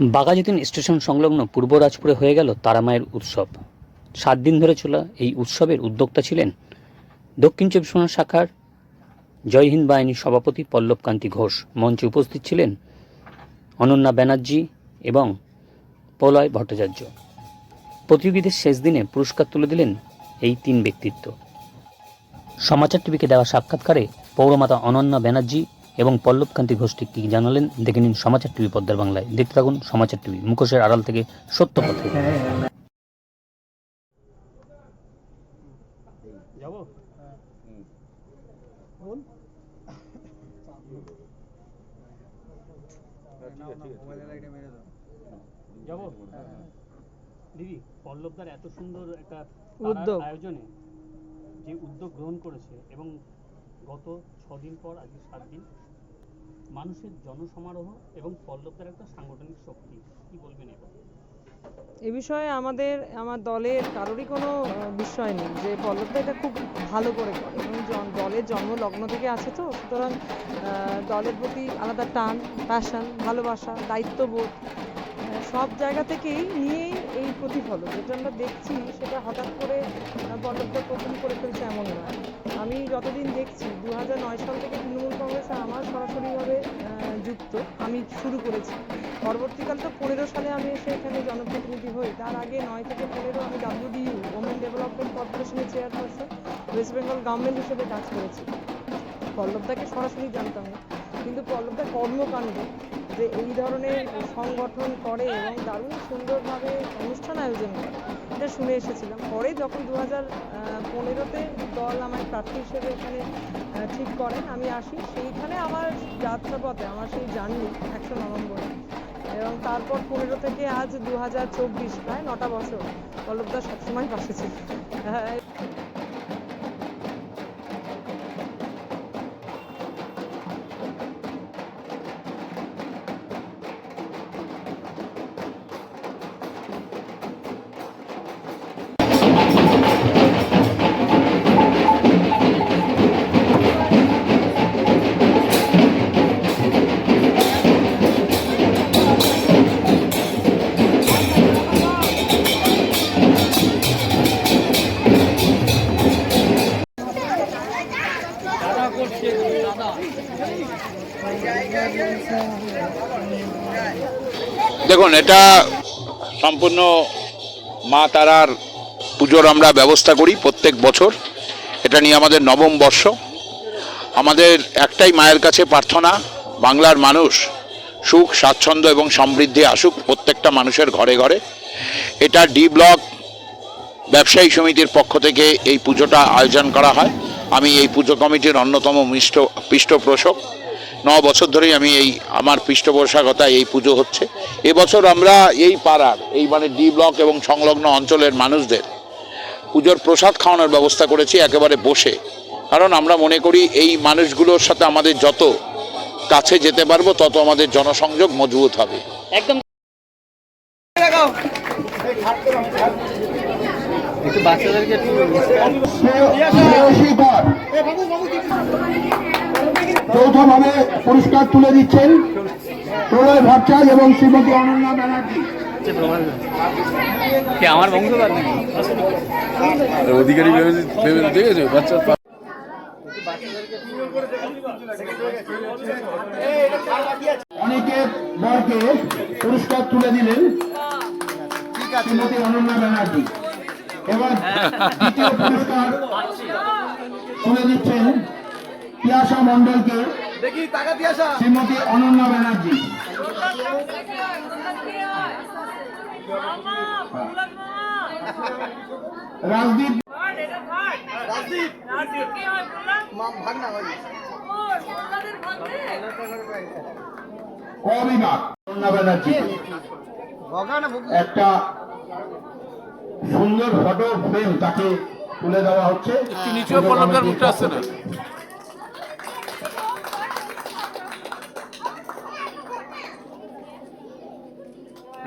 Baghajatin station সংলগ্ন পূর্ব রাজপুরে হয়ে গেল তারামায়ের উৎসব। সাত দিন ধরে চলা এই উৎসবের উদ্যোক্তা ছিলেন দক্ষিণ চব্বিশ পরগনা শাখার জয় হিন্দ বাহিনীর সভাপতি পল্লবকান্তি ঘোষ। মঞ্চে উপস্থিত ছিলেন অনন্যা ব্যানার্জি এবং প্রলয় ভট্টাচার্য। প্রতিযোগীদের শেষ দিনে পুরস্কার তুলে দিলেন এই তিন ব্যক্তিত্ব। সমাচার টিভিকে দেওয়া সাক্ষাৎকারে পৌরমাতা অনন্যা ব্যানার্জি এবং পল্লবকান্তি ঘোষ ঠিক কী জানালেন? দেখে নিন সমাচার টিভি পদ্মার বাংলায়। দেখতে থাকুন সমাচার টিভি। মুখোশের আড়াল থেকে সত্য পথে। যাব? যাব? দিদি পল্লবদার এত সুন্দর একটা উদ্যোগ। আয়োজনে যে উদ্যোগ গ্রহণ করেছে এবং গত ছদিন পর আজকে সাত দিন মানুষের জনসমারোহ এবং পল্লবদার একটা সাংগঠনিক শক্তি। কি বলবেন এবার এ বিষয়ে আমাদের আমার দলের কারোরই কোনো বিষয় নেই যে পল্লবদা এটা খুব ভালো করে করে। এবং দলের জন্ম লগ্ন থেকে আছে তো সুতরাং দলের প্রতি আলাদা টান প্যাশন ভালোবাসা দায়িত্ববোধ সব জায়গা থেকেই নিয়েই এই প্রতিফলন। যেটা আমরা দেখছি সেটা হঠাৎ করে আহ, পল্লবদা প্রথম করে ফেলছে এমন নয়। যতদিন দেখছি দু হাজার নয় সাল থেকে তৃণমূল কংগ্রেসে আমার সরাসরিভাবে যুক্ত, আমি শুরু করেছি। পরবর্তীকাল তো পনেরো সালে আমি এসে এখানে জনপ্রতিনিধি হই। তার আগে নয় থেকে পনেরো আমি W D U women development কর্পোরেশনের চেয়ারপারসন ওয়েস্ট বেঙ্গল গভর্নমেন্ট হিসেবে কাজ করেছি। পল্লবদাকে সরাসরি জানতাম না, কিন্তু পল্লবদার কর্মকাণ্ড যে এই ধরনের সংগঠন করে এবং দারুণ সুন্দরভাবে অনুষ্ঠান আয়োজন করে এটা শুনে এসেছিলাম। পরে যখন দু হাজার পনেরোতে দল আমায় প্রার্থী হিসেবে এখানে ঠিক করেন, আমি আসি। সেইখানে আমার যাত্রাপথে, আমার সেই জার্নি একশো নভেম্বরে। এবং তারপর পনেরো থেকে আজ দু হাজার চব্বিশ, প্রায় নটা বছর। পল্লবদা সবসময় পাশে ছিল। দেখুন, এটা সম্পূর্ণ মা তারার পুজোর আমরা ব্যবস্থা করি প্রত্যেক বছর। এটা নিয়ে আমাদের নবম বর্ষ। আমাদের একটাই মায়ের কাছে প্রার্থনা, বাংলার মানুষ সুখ, স্বাচ্ছন্দ্য এবং সমৃদ্ধি আসুক প্রত্যেকটা মানুষের ঘরে ঘরে। এটা ডি ব্লক ব্যবসায়ী সমিতির পক্ষ থেকে এই পুজোটা আয়োজন করা হয়। আমি এই পুজো কমিটির অন্যতম মিষ্ট পৃষ্ঠপোষক। ন বছর ধরেই আমি এই আমার পৃষ্ঠপোষকতা এই পুজো হচ্ছে। এবছর আমরা এই পাড়ার এই মানে ডি ব্লক এবং সংলগ্ন অঞ্চলের মানুষদের পুজোর প্রসাদ খাওয়ানোর ব্যবস্থা করেছি একেবারে বসে। কারণ আমরা মনে করি এই মানুষগুলোর সাথে আমাদের যত কাছে যেতে পারব তত আমাদের জনসংযোগ মজবুত হবে। একদম। শ্রেয়সীকর যৌথভাবে পুরস্কার তুলে দিচ্ছেন প্রলয় ভট্টাচার্য এবং শ্রীমতী অনন্যা ব্যানার্জি। আমার বংশধর অধিকারী ভেবে ভেবে দেখেছ? বাচ্চা অনেকে বরকে পুরস্কার তুলে দিলেন শ্রীমতী অনন্যা ব্যানার্জি। এবার পুরস্কার তুলে দিচ্ছেন তিয়াসা মন্ডলকে শ্রীমতী অনন্যা ব্যানার্জি। রাজদীপ কবিভাগ অনন্যা ব্যানার্জি। একটা সুন্দর ফটো ফ্রেম তাকে তুলে দেওয়া হচ্ছে। একটু নিচেও পল্লবদার মুখটা আসছে না?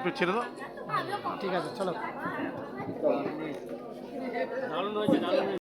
একটু ছেড়ে দাও। দারুণ হয়েছে দারুণ হয়েছে।